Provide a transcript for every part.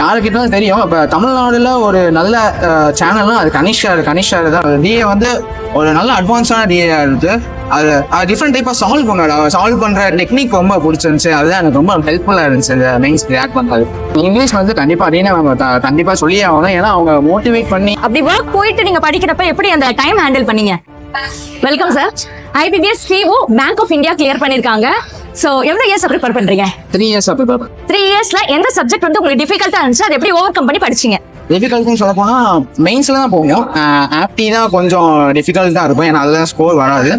யாருக்கிட்ட தெரியும். இப்போ தமிழ்நாடுல ஒரு நல்ல சேனல்னா அது கனிஷா கனிஷா தான். டிஏ வந்து ஒரு நல்ல அட்வான்ஸான டிஏ இருக்கு அது டிஃப்ரெண்ட் டைப்பாக சால்வ் அவர் சால்வ் பண்ற டெக்னிக் ரொம்ப பிடிச்சிருந்துச்சு. அதுதான் எனக்கு ரொம்ப ஹெல்ப்ஃபுல்லாக இருந்துச்சு. இந்த மெயின்ஸ் ரியாக்ட் பண்ணுறது இங்கிலீஷ் வந்து கண்டிப்பாக ரீனா மேம் கண்டிப்பாக சொல்லியே ஆகணும். ஏன்னா அவங்க மோட்டிவேட் பண்ணி அப்படி ஒர்க் போயிட்டு நீங்க படிக்கிறப்ப எப்படி அந்த டைம் ஹேண்டில் பண்ணீங்க? Welcome sir IBPS CO bank of India clear பண்ணிருக்காங்க. சோ எவ்வளவு இயர்ஸ் ப்ரிப்பேர் பண்றீங்க? த்ரீ இயர்ஸ் த்ரீ இயர்ஸ்ல எந்த சப்ஜெக்ட் வந்து உங்களுக்கு டிஃபிகல்ட்டா இருந்துச்சு? அதை எப்படி ஓவர் கம் பண்ணி படிச்சீங்க? டிஃபிகல்ட்னு சொல்ல போனா மெயின்ஸ்ல தான் போகும் ஆப்டி தான் கொஞ்சம் டிஃபிகல்ட் தான் இருக்கும். ஏன்னா அதுதான் ஸ்கோர் வராது.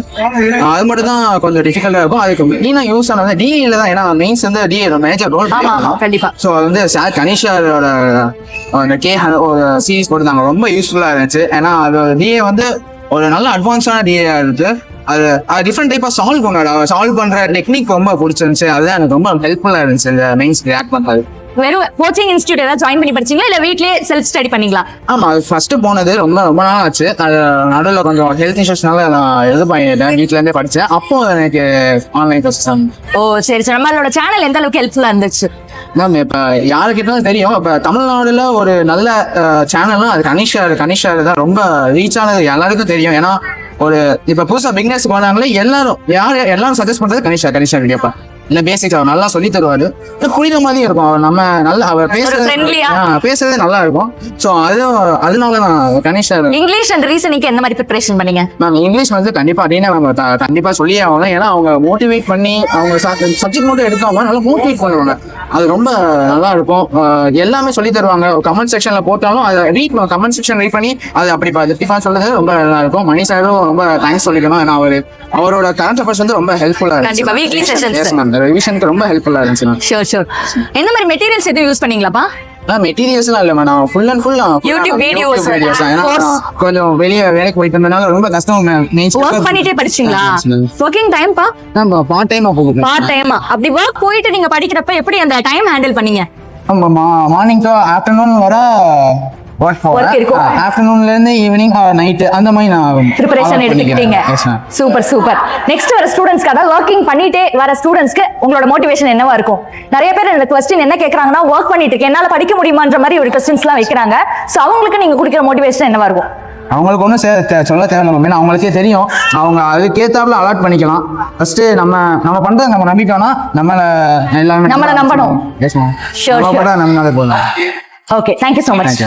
அது மட்டும் தான் கொஞ்சம் டிஃபிகல்ட்டா இருக்கும். அதுக்கு மெயினாக யூஸ் ஆனது டிஏல தான். ஏன்னா மெயின்ஸ் வந்து டிஏ மேஜர் ரோல் ஆமா ஆமா கண்டிப்பா. ஸோ அது வந்து சார் கனிஷாரோட அந்த கே ஒரு சீரிஸ் போட்டுருந்தாங்க. ரொம்ப யூஸ்ஃபுல்லாக இருந்துச்சு. ஏன்னா அது டிஏ வந்து ஒரு நல்ல அட்வான்ஸான டிஏ இருக்கு அது டிஃப்ரெண்ட் டைப்பாக சால்வ் பண்ணாரு அவர் சால்வ் பண்ற டெக்னிக் ரொம்ப பிடிச்சிருந்துச்சு. அதுதான் எனக்கு ரொம்ப ஹெல்ப்ஃபுல்லாக இருந்துச்சு. இந்த மெயின்ஸ் ரியாக்ட் பண்ணுறது வெறும் கோச்சிங் இன்ஸ்டியூட் ஏதாவது ஜாயின் பண்ணி படிச்சீங்களா? இல்ல வீட்லயே செல்ஃப் ஸ்டடி பண்ணீங்களா? ஆமா அது ஃபர்ஸ்ட் போனது ரொம்ப ரொம்ப நாள் ஆச்சு அது நடுவில் கொஞ்சம் ஹெல்த் இஷ்யூஸ்னால நான் இது பண்ணிட்டேன். வீட்ல இருந்தே படிச்சேன். அப்போ எனக்கு ஆன்லைன் கோர்ஸ் ஓ சரி சரி. நம்மளோட சேனல் எந்த அளவுக்கு ஹெல்ப்ஃபுல்லா இருந்துச்சு? மேம் இப்போ யாருக்கிட்ட தெரியும். இப்போ தமிழ்நாடுல ஒரு நல்ல சேனல்னா அது கனிஷா. கனிஷா தான் ரொம்ப ரீச் ஆனது எல்லாருக்கும் தெரியும். ஏன்னா ஒரு இப்போ புதுசாக பிக்னஸ் போனாங்களே எல்லாரும் யார் எல்லாரும் சஜஸ்ட் பண்றது கனிஷா கனிஷா வீடியோப்பா. இல்ல பேசிக்ஸ் அவர் நல்லா சொல்லி தருவாரு. புரியுற மாதிரி இருக்கும். அவர் நம்ம நல்லா அவர் பேசுறது பேசுறது நல்லா இருக்கும் ஸோ அது அதனால நான் கனிஷா இங்கிலீஷ் அண்ட் ரீசனிங்க்கு எந்த மாதிரி ப்ரிப்பரேஷன் பண்ணீங்க? மேம் இங்கிலீஷ் வந்து கண்டிப்பா ரீனா மேம் த- கண்டிப்பா சொல்லியே ஆகணும். ஏன்னா அவங்க மோட்டிவேட் பண்ணி அவங்க சப்ஜெக்ட் மட்டும் எடுக்காம நல்லா மோட்டிவேட் பண்ணுவாங்க. அது ரொம்ப நல்லா இருக்கும் எல்லாமே சொல்லி தருவாங்க. கமெண்ட் செக்ஷன்ல போட்டாலும் அதை ரீட் கமெண்ட் செக்ஷன் ரீட் பண்ணி அது அப்படி டிஃபான் சொல்றது ரொம்ப நல்லா இருக்கும் மணி சாரும் ரொம்ப தேங்க்ஸ் சொல்லிக்கணும் ஏன்னா அவர் அவரோட கரண்ட் அஃபேர்ஸ் வந்து ரொம்ப ஹெல்ப்ஃபுல்லா கண்டிப்பா, ரிவிஷனுக்கு ரொம்ப ஹெல்ப்ஃபுல்லா இருந்துச்சு மேம் ஷூர் ஷூர் எந்த மாதிரி மெட்டீரியல்ஸ் எதுவும் யூஸ் பண்ணீங்களாப்பா? மெட்டீரியல்ஸ்லாம் இல்லை மேம் ஃபுல் அண்ட் ஃபுல் ஏன்னா course. கொஞ்சம் வெளியே வேலைக்கு போயிட்டு இருந்தனால ரொம்ப கஷ்டம் ஒர்க் பண்ணிட்டே படிச்சீங்களா? ஒர்க்கிங் டைம் பா? பார்ட் டைமா பார்ட் டைமா அப்படி ஒர்க் போயிட்டு நீங்க படிக்கிறப்ப எப்படி அந்த டைம் ஹேண்டில் பண்ணீங்க? ஆமா மார்னிங் டு ஆஃப்டர்நூன் வர ஒர்க் இருக்கும். ஆஃப்டர்நூன்ல இருந்து ஈவினிங் நைட் அந்த மாதிரி நான் ப்ரிப்பரேஷன் எடுத்துக்கிட்டீங்க. சூப்பர் சூப்பர் நெக்ஸ்ட் வர ஸ்டூடெண்ட்ஸ்க்கு அதாவது ஒர்க்கிங் பண்ணிட்டே வர ஸ்டூடெண்ட்ஸ்க்கு உங்களோட மோட்டிவேஷன் என்னவா இருக்கும்? நிறைய பேர் இந்த கொஸ்டின் என்ன கேக்குறாங்கன்னா ஒர்க் பண்ணிட்டு இருக்கேன் என்னால படிக்க முடியுமான்ற மாதிரி ஒரு கொஸ்டின்ஸ்லாம் வைக்கிறாங்க. சோ அவங்களுக்கு நீங்க கொடுக்குற மோட்டிவேஷன் என்னவா இருக்கும்? அவங்களுக்கு ஒன்றும் சொல்ல தேவையில்ல மேம் அவங்களுக்கே தெரியும். அவங்க அதுக்கேத்தாப்புல அலாட் பண்ணிக்கலாம். ஃபர்ஸ்ட் நம்ம நம்ம பண்றதை நம்ம நம்பிட்டோம்னா நம்மள எல்லாமே நம்மள நம்பணும். Sure, நம்ம நம்ம போதும். Okay thank you so much.